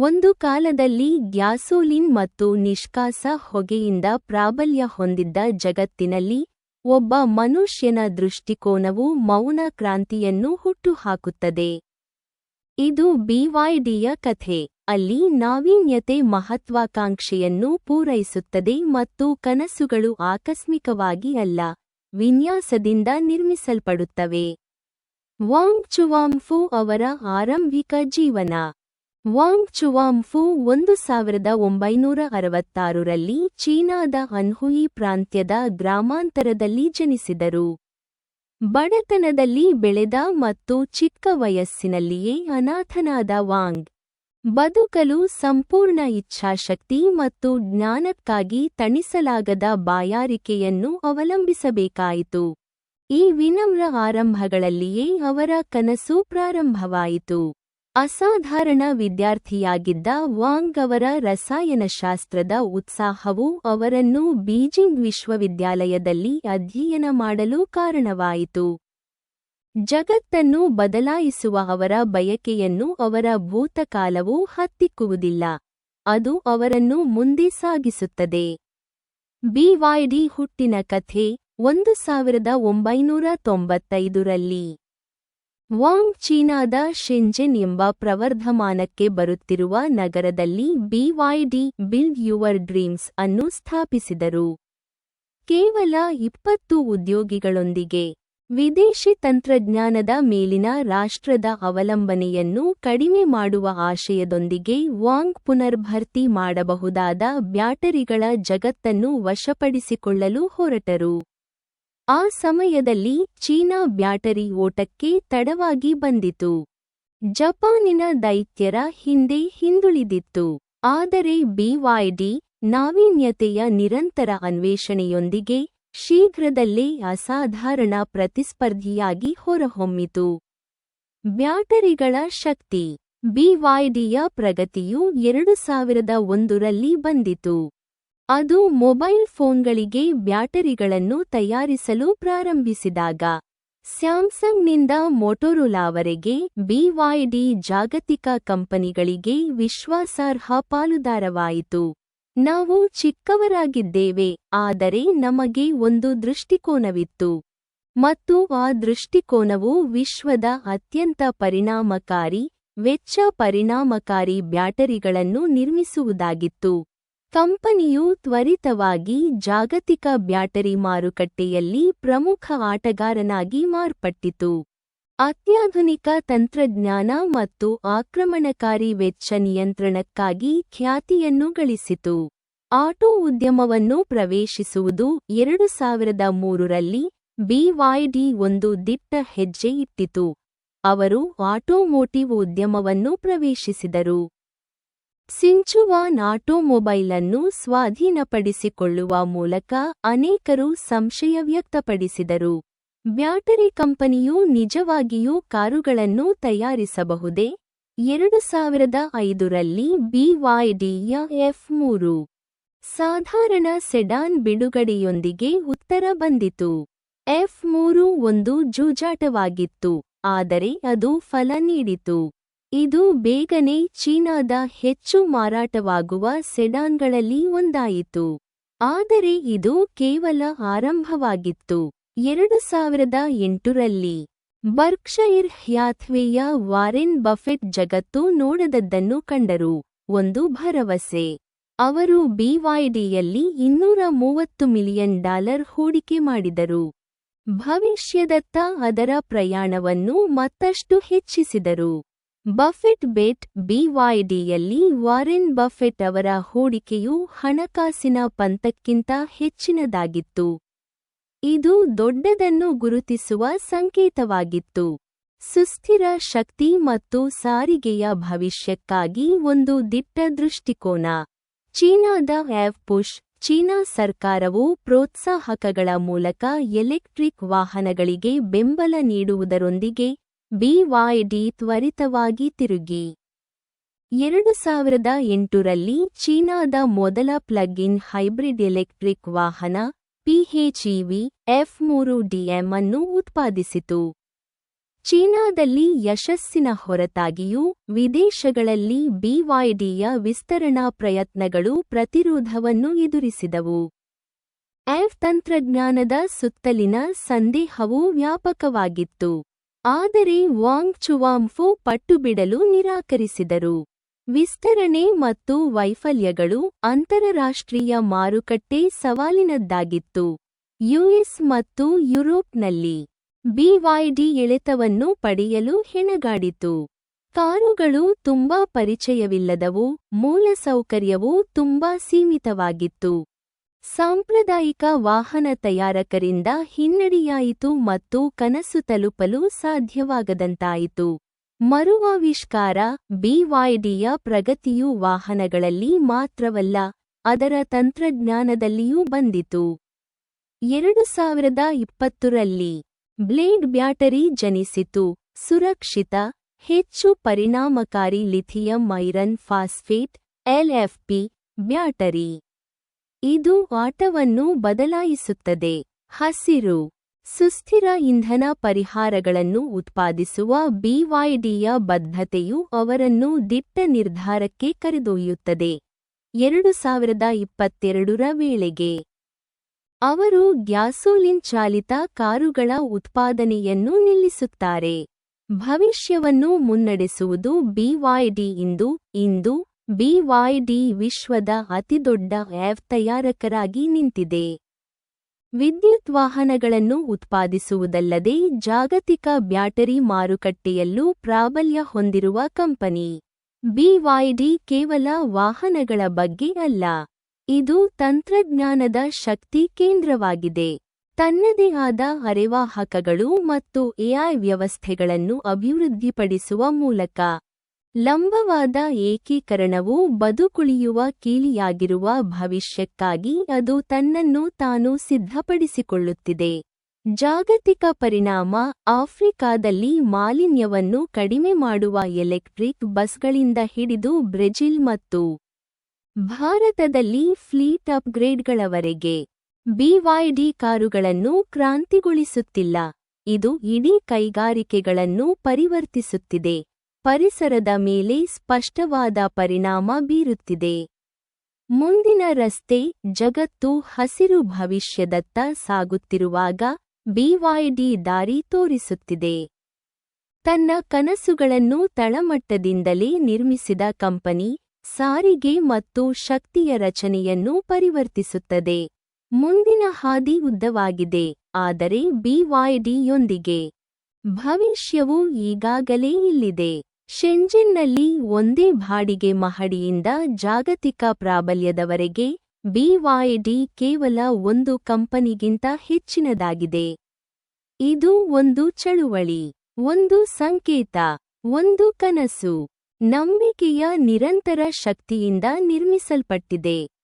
ಒಂದು ಕಾಲದಲ್ಲಿ ಗ್ಯಾಸೋಲಿನ್ ಮತ್ತು ನಿಷ್ಕಾಸ ಹೊಗೆಯಿಂದ ಪ್ರಾಬಲ್ಯ ಹೊಂದಿದ್ದ ಜಗತ್ತಿನಲ್ಲಿ ಒಬ್ಬ ಮನುಷ್ಯನ ದೃಷ್ಟಿಕೋನವು ಮೌನ ಕ್ರಾಂತಿಯನ್ನು ಹುಟ್ಟುಹಾಕುತ್ತದೆ. ಇದು ಬಿವೈಡಿಯ ಕಥೆ. ಅಲ್ಲಿ ನಾವೀನ್ಯತೆ ಮಹತ್ವಾಕಾಂಕ್ಷೆಯನ್ನು ಪೂರೈಸುತ್ತದೆ ಮತ್ತು ಕನಸುಗಳು ಆಕಸ್ಮಿಕವಾಗಿ ಅಲ್ಲ, ವಿನ್ಯಾಸದಿಂದ ನಿರ್ಮಿಸಲ್ಪಡುತ್ತವೆ. ವಾಂಗ್ ಚುವಾಂಫು ಅವರ ಆರಂಭಿಕ ಜೀವನ. ವಾಂಗ್ ಚುವಾಂಫು ಒಂದು ಸಾವಿರದ ಒಂಬೈನೂರ ಅರವತ್ತಾರರಲ್ಲಿ ಚೀನಾದ ಅನ್ಹುಯಿ ಪ್ರಾಂತ್ಯದ ಗ್ರಾಮಾಂತರದಲ್ಲಿ ಜನಿಸಿದರು. ಬಡತನದಲ್ಲಿ ಬೆಳೆದ ಮತ್ತು ಚಿಕ್ಕ ವಯಸ್ಸಿನಲ್ಲಿಯೇ ಅನಾಥನಾದ ವಾಂಗ್. ಬದುಕಲು ಸಂಪೂರ್ಣ ಇಚ್ಛಾಶಕ್ತಿ ಮತ್ತು ಜ್ಞಾನಕ್ಕಾಗಿ ತಣಿಸಲಾಗದ ಬಾಯಾರಿಕೆಯನ್ನು ಅವಲಂಬಿಸಬೇಕಾಯಿತು. ಈ ವಿನಮ್ರ ಆರಂಭಗಳಲ್ಲಿಯೇ ಅವರ ಕನಸು ಪ್ರಾರಂಭವಾಯಿತು. ಅಸಾಧಾರಣ ವಿದ್ಯಾರ್ಥಿಯಾಗಿದ್ದ ವಾಂಗ್ ಅವರ ರಸಾಯನಶಾಸ್ತ್ರದ ಉತ್ಸಾಹವು ಅವರನ್ನು ಬೀಜಿಂಗ್ ವಿಶ್ವವಿದ್ಯಾಲಯದಲ್ಲಿ ಅಧ್ಯಯನ ಮಾಡಲು ಕಾರಣವಾಯಿತು. ಜಗತ್ತನ್ನು ಬದಲಾಯಿಸುವ ಅವರ ಬಯಕೆಯನ್ನು ಅವರ ಭೂತಕಾಲವು ಹತ್ತಿಕ್ಕುವುದಿಲ್ಲ. ಅದು ಅವರನ್ನು ಮುಂದೆ ಸಾಗಿಸುತ್ತದೆ. ಬಿವೈಡಿ ಹುಟ್ಟಿನ ಕಥೆ, ಒಂದು ಸಾವಿರದ ಒಂಬೈನೂರ ತೊಂಬತ್ತೈದರಲ್ಲಿ ವಾಂಗ್ ಚೀನಾದ ಶೆಂಜೆನ್ ಎಂಬ ಪ್ರವರ್ಧಮಾನಕ್ಕೆ ಬರುತ್ತಿರುವ ನಗರದಲ್ಲಿ ಬಿವೈಡಿ ಬಿಲ್ಡ್ ಯುವರ್ ಡ್ರೀಮ್ಸ್ ಅನ್ನು ಸ್ಥಾಪಿಸಿದರು. ಕೇವಲ ಇಪ್ಪತ್ತು ಉದ್ಯೋಗಿಗಳೊಂದಿಗೆ ವಿದೇಶಿ ತಂತ್ರಜ್ಞಾನದ ಮೇಲಿನ ರಾಷ್ಟ್ರದ ಅವಲಂಬನೆಯನ್ನು ಕಡಿಮೆ ಮಾಡುವ ಆಶಯದೊಂದಿಗೆ ವಾಂಗ್ ಪುನರ್ಭರ್ತಿ ಮಾಡಬಹುದಾದ ಬ್ಯಾಟರಿಗಳ ಜಗತ್ತನ್ನು ವಶಪಡಿಸಿಕೊಳ್ಳಲು ಹೊರಟರು. ಆ ಸಮಯದಲ್ಲಿ ಚೀನಾ ಬ್ಯಾಟರಿ ಓಟಕ್ಕೆ ತಡವಾಗಿ ಬಂದಿತು. ಜಪಾನಿನ ದೈತ್ಯರ ಹಿಂದೆ ಹಿಂದುಳಿದಿತ್ತು. ಆದರೆ ಬಿವೈಡಿ ನಾವೀನ್ಯತೆಯ ನಿರಂತರ ಅನ್ವೇಷಣೆಯೊಂದಿಗೆ ಶೀಘ್ರದಲ್ಲೇ ಅಸಾಧಾರಣ ಪ್ರತಿಸ್ಪರ್ಧಿಯಾಗಿ ಹೊರಹೊಮ್ಮಿತು. ಬ್ಯಾಟರಿಗಳ ಶಕ್ತಿ. ಬಿವೈಡಿಯ ಪ್ರಗತಿಯು ಎರಡು ಸಾವಿರದ ಒಂದರಲ್ಲಿ ಬಂದಿತು. ಅದು ಮೊಬೈಲ್ ಫೋನ್ಗಳಿಗೆ ಬ್ಯಾಟರಿಗಳನ್ನು ತಯಾರಿಸಲು ಪ್ರಾರಂಭಿಸಿದಾಗ, ಸ್ಯಾಮ್ಸಂಗ್ನಿಂದ ಮೊಟೊರೊಲಾವರೆಗೆ ಬಿವೈಡಿ ಜಾಗತಿಕ ಕಂಪನಿಗಳಿಗೆ ವಿಶ್ವಾಸಾರ್ಹ ಪಾಲುದಾರವಾಯಿತು. ನಾವು ಚಿಕ್ಕವರಾಗಿದ್ದೇವೆ, ಆದರೆ ನಮಗೆ ಒಂದು ದೃಷ್ಟಿಕೋನವಿತ್ತು. ಮತ್ತು ಆ ದೃಷ್ಟಿಕೋನವು ವಿಶ್ವದ ಅತ್ಯಂತ ಪರಿಣಾಮಕಾರಿ, ವೆಚ್ಚ ಪರಿಣಾಮಕಾರಿ ಬ್ಯಾಟರಿಗಳನ್ನು ನಿರ್ಮಿಸುವುದಾಗಿತ್ತು. ಕಂಪನಿಯು ತ್ವರಿತವಾಗಿ ಜಾಗತಿಕ ಬ್ಯಾಟರಿ ಮಾರುಕಟ್ಟೆಯಲ್ಲಿ ಪ್ರಮುಖ ಆಟಗಾರನಾಗಿ ಮಾರ್ಪಟ್ಟಿತು. ಅತ್ಯಾಧುನಿಕ ತಂತ್ರಜ್ಞಾನ ಮತ್ತು ಆಕ್ರಮಣಕಾರಿ ವೆಚ್ಚ ನಿಯಂತ್ರಣಕ್ಕಾಗಿ ಖ್ಯಾತಿಯನ್ನು ಗಳಿಸಿತು. ಆಟೋ ಉದ್ಯಮವನ್ನು ಪ್ರವೇಶಿಸುವುದು ಎರಡು ಸಾವಿರದ ಮೂರರಲ್ಲಿ ಬಿವೈಡಿ ಒಂದು ದಿಟ್ಟ ಹೆಜ್ಜೆ ಇಟ್ಟಿತು. ಅವರು ಆಟೋಮೋಟಿವ್ ಉದ್ಯಮವನ್ನು ಪ್ರವೇಶಿಸಿದರು. ಸಿಂಚುವಾನ್ ಆಟೋಮೊಬೈಲ್ ಅನ್ನು ಸ್ವಾಧೀನಪಡಿಸಿಕೊಳ್ಳುವ ಮೂಲಕ ಅನೇಕರು ಸಂಶಯ ವ್ಯಕ್ತಪಡಿಸಿದರು. ಬ್ಯಾಟರಿ ಕಂಪನಿಯು ನಿಜವಾಗಿಯೂ ಕಾರುಗಳನ್ನು ತಯಾರಿಸಬಹುದೇ? ಎರಡು ಸಾವಿರದ ಐದರಲ್ಲಿ ಬಿವೈಡಿಯ ಎಫ್ ಮೂರು. ಸಾಧಾರಣ ಸೆಡಾನ್ ಬಿಡುಗಡೆಯೊಂದಿಗೆ ಉತ್ತರ ಬಂದಿತು. ಎಫ್ ಮೂರು ಒಂದು ಜೂಜಾಟವಾಗಿತ್ತು, ಆದರೆ ಅದು ಫಲ ನೀಡಿತು. ಇದು ಬೇಗನೆ ಚೀನಾದ ಹೆಚ್ಚು ಮಾರಾಟವಾಗುವ ಸೆಡಾನ್ಗಳಲ್ಲಿ ಒಂದಾಯಿತು. ಆದರೆ ಇದು ಕೇವಲ ಆರಂಭವಾಗಿತ್ತು. ಎರಡು ಸಾವಿರದ ಎಂಟರಲ್ಲಿ, ಬರ್ಕ್ಷೈರ್ ಹ್ಯಾಥ್ವೇಯ ವಾರೆನ್ ಬಫೆಟ್ ಜಗತ್ತು ನೋಡದದ್ದನ್ನು ಕಂಡರು. ಒಂದು ಭರವಸೆ. ಅವರು ಬಿವೈಡಿಯಲ್ಲಿ ಇನ್ನೂರ ಮೂವತ್ತು ಮಿಲಿಯನ್ ಡಾಲರ್ ಹೂಡಿಕೆ ಮಾಡಿದರು. ಭವಿಷ್ಯದತ್ತ ಅದರ ಪ್ರಯಾಣವನ್ನು ಮತ್ತಷ್ಟು ಹೆಚ್ಚಿಸಿದರು. ಬಫೆಟ್ ಬೆಟ್ ಬಿವೈಡಿಯಲ್ಲಿ ವಾರೆನ್ ಬಫೆಟ್ ಅವರ ಹೂಡಿಕೆಯು ಹಣಕಾಸಿನ ಪಂತಕ್ಕಿಂತ ಹೆಚ್ಚಿನದಾಗಿತ್ತು. ಇದು ದೊಡ್ಡದನ್ನು ಗುರುತಿಸುವ ಸಂಕೇತವಾಗಿತ್ತು. ಸುಸ್ಥಿರ ಶಕ್ತಿ ಮತ್ತು ಸಾರಿಗೆಯ ಭವಿಷ್ಯಕ್ಕಾಗಿ ಒಂದು ದಿಟ್ಟ ದೃಷ್ಟಿಕೋನ. ಚೀನಾದ ಆವ್ ಪುಷ್, ಚೀನಾ ಸರ್ಕಾರವು ಪ್ರೋತ್ಸಾಹಕಗಳ ಮೂಲಕ ಎಲೆಕ್ಟ್ರಿಕ್ ವಾಹನಗಳಿಗೆ ಬೆಂಬಲ ನೀಡುವುದರೊಂದಿಗೆ ಬಿವೈಡಿ ತ್ವರಿತವಾಗಿ ತಿರುಗಿ. ಎರಡು ಸಾವಿರದ ಎಂಟರಲ್ಲಿ ಚೀನಾದ ಮೊದಲ ಪ್ಲಗ್ ಇನ್ ಹೈಬ್ರಿಡ್ ಎಲೆಕ್ಟ್ರಿಕ್ ವಾಹನ ಪಿಹೆಚ್ಇವಿ ಎಫ್ ಮೂರು ಡಿಎಂ ಅನ್ನು ಉತ್ಪಾದಿಸಿತು. ಚೀನಾದಲ್ಲಿ ಯಶಸ್ಸಿನ ಹೊರತಾಗಿಯೂ ವಿದೇಶಗಳಲ್ಲಿ ಬಿವೈಡಿಯ ವಿಸ್ತರಣಾ ಪ್ರಯತ್ನಗಳು ಪ್ರತಿರೋಧವನ್ನು ಎದುರಿಸಿದವು. ಎಫ್ ತಂತ್ರಜ್ಞಾನದ ಸುತ್ತಲಿನ ಸಂದೇಹವು ವ್ಯಾಪಕವಾಗಿತ್ತು. ಆದರೆ ವಾಂಗ್ ಚುವಾಂಫು ಪಟ್ಟುಬಿಡಲು ನಿರಾಕರಿಸಿದರು. ವಿಸ್ತರಣೆ ಮತ್ತು ವೈಫಲ್ಯಗಳು ಅಂತರರಾಷ್ಟ್ರೀಯ ಮಾರುಕಟ್ಟೆ ಸವಾಲಿನದ್ದಾಗಿತ್ತು. ಯುಎಸ್ ಮತ್ತು ಯುರೋಪ್ನಲ್ಲಿ ಬಿವೈಡಿ ಎಳೆತವನ್ನು ಪಡೆಯಲು ಹೆಣಗಾಡಿತು. ಕಾರುಗಳು ತುಂಬಾ ಪರಿಚಯವಿಲ್ಲದವು, ಮೂಲಸೌಕರ್ಯವು ತುಂಬಾ ಸೀಮಿತವಾಗಿತ್ತು. ಸಾಂಪ್ರದಾಯಿಕ ವಾಹನ ತಯಾರಕರಿಂದ ಹಿನ್ನಡೆಯಾಯಿತು ಮತ್ತು ಕನಸು ತಲುಪಲು ಸಾಧ್ಯವಾಗದಂತಾಯಿತು. ಮರುವಾವಿಷ್ಕಾರ ಬಿವೈಡಿಯ ಪ್ರಗತಿಯು ವಾಹನಗಳಲ್ಲಿ ಮಾತ್ರವಲ್ಲ, ಅದರ ತಂತ್ರಜ್ಞಾನದಲ್ಲಿಯೂ ಬಂದಿತು. ಎರಡು ಸಾವಿರದ ಇಪ್ಪತ್ತರಲ್ಲಿ ಬ್ಲೇಡ್ ಬ್ಯಾಟರಿ ಜನಿಸಿತು. ಸುರಕ್ಷಿತ, ಹೆಚ್ಚು ಪರಿಣಾಮಕಾರಿ lithium iron phosphate LFP battery. ಇದು ಆಟವನ್ನು ಬದಲಾಯಿಸುತ್ತದೆ. ಹಸಿರು, ಸುಸ್ಥಿರ ಇಂಧನ ಪರಿಹಾರಗಳನ್ನು ಉತ್ಪಾದಿಸುವ ಬಿವೈಡಿಯ ಬದ್ಧತೆಯು ಅವರನ್ನು ದಿಟ್ಟ ನಿರ್ಧಾರಕ್ಕೆ ಕರೆದೊಯ್ಯುತ್ತದೆ. ಎರಡು ಸಾವಿರದ ಇಪ್ಪತ್ತೆರಡರ ವೇಳೆಗೆ, ಅವರು ಗ್ಯಾಸೋಲಿನ್ ಚಾಲಿತ ಕಾರುಗಳ ಉತ್ಪಾದನೆಯನ್ನು ನಿಲ್ಲಿಸುತ್ತಾರೆ. ಭವಿಷ್ಯವನ್ನು ಮುನ್ನಡೆಸುವುದು ಬಿವೈಡಿ ಇಂದು ಇಂದು ಬಿವೈಡಿ ವಿಶ್ವದ ಅತಿದೊಡ್ಡ ಆ್ಯಪ್ ತಯಾರಕರಾಗಿ ನಿಂತಿದೆ. ವಿದ್ಯುತ್ ವಾಹನಗಳನ್ನು ಉತ್ಪಾದಿಸುವುದಲ್ಲದೆ ಜಾಗತಿಕ ಬ್ಯಾಟರಿ ಮಾರುಕಟ್ಟೆಯಲ್ಲೂ ಪ್ರಾಬಲ್ಯ ಹೊಂದಿರುವ ಕಂಪನಿ. ಬಿವೈಡಿ ಕೇವಲ ವಾಹನಗಳ ಬಗ್ಗೆ ಅಲ್ಲ. ಇದು ತಂತ್ರಜ್ಞಾನದ ಶಕ್ತಿ ಕೇಂದ್ರವಾಗಿದೆ. ತನ್ನದೇ ಆದ ಅರೆವಾಹಕಗಳು ಮತ್ತು ಎಐ ವ್ಯವಸ್ಥೆಗಳನ್ನು ಅಭಿವೃದ್ಧಿಪಡಿಸುವ ಮೂಲಕ ಲಂಬವಾದ ಏಕೀಕರಣವು ಬದುಕುಳಿಯುವ ಕೀಲಿಯಾಗಿರುವ ಭವಿಷ್ಯಕ್ಕಾಗಿ ಅದು ತನ್ನನ್ನು ತಾನು ಸಿದ್ಧಪಡಿಸಿಕೊಳ್ಳುತ್ತಿದೆ. ಜಾಗತಿಕ ಪರಿಣಾಮ ಆಫ್ರಿಕಾದಲ್ಲಿ ಮಾಲಿನ್ಯವನ್ನು ಕಡಿಮೆ ಮಾಡುವ ಎಲೆಕ್ಟ್ರಿಕ್ ಬಸ್ಗಳಿಂದ ಹಿಡಿದು ಬ್ರೆಜಿಲ್ ಮತ್ತು ಭಾರತದಲ್ಲಿ ಫ್ಲೀಟ್ ಅಪ್ಗ್ರೇಡ್ಗಳವರೆಗೆ ಬಿವೈಡಿ ಕಾರುಗಳನ್ನು ಕ್ರಾಂತಿಗೊಳಿಸುತ್ತಿಲ್ಲ. ಇದು ಇಡೀ ಕೈಗಾರಿಕೆಗಳನ್ನು ಪರಿವರ್ತಿಸುತ್ತಿದೆ. ಪರಿಸರದ ಮೇಲೆ ಸ್ಪಷ್ಟವಾದ ಪರಿಣಾಮ ಬೀರುತ್ತಿದೆ. ಮುಂದಿನ ರಸ್ತೆ ಜಗತ್ತು ಹಸಿರು ಭವಿಷ್ಯದತ್ತ ಸಾಗುತ್ತಿರುವಾಗ ಬಿವೈಡಿ ದಾರಿ ತೋರಿಸುತ್ತಿದೆ. ತನ್ನ ಕನಸುಗಳನ್ನು ತಳಮಟ್ಟದಿಂದಲೇ ನಿರ್ಮಿಸಿದ ಕಂಪನಿ ಸಾರಿಗೆ ಮತ್ತು ಶಕ್ತಿಯ ರಚನೆಯನ್ನು ಪರಿವರ್ತಿಸುತ್ತದೆ. ಮುಂದಿನ ಹಾದಿ ಉದ್ದವಾಗಿದೆ, ಆದರೆ ಬಿವೈಡಿಯೊಂದಿಗೆ ಭವಿಷ್ಯವು ಈಗಾಗಲೇ ಇಲ್ಲಿದೆ. ಶೆಂಜೆನ್ನಲ್ಲಿ ಒಂದೇ ಬಾಡಿಗೆ ಮಹಡಿಯಿಂದ ಜಾಗತಿಕ ಪ್ರಾಬಲ್ಯದವರೆಗೆ ಬಿವೈಡಿ ಕೇವಲ ಒಂದು ಕಂಪನಿಗಿಂತ ಹೆಚ್ಚಿನದಾಗಿದೆ. ಇದು ಒಂದು ಚಳುವಳಿ, ಒಂದು ಸಂಕೇತ, ಒಂದು ಕನಸು, ನಂಬಿಕೆಯ ನಿರಂತರ ಶಕ್ತಿಯಿಂದ ನಿರ್ಮಿಸಲ್ಪಟ್ಟಿದೆ.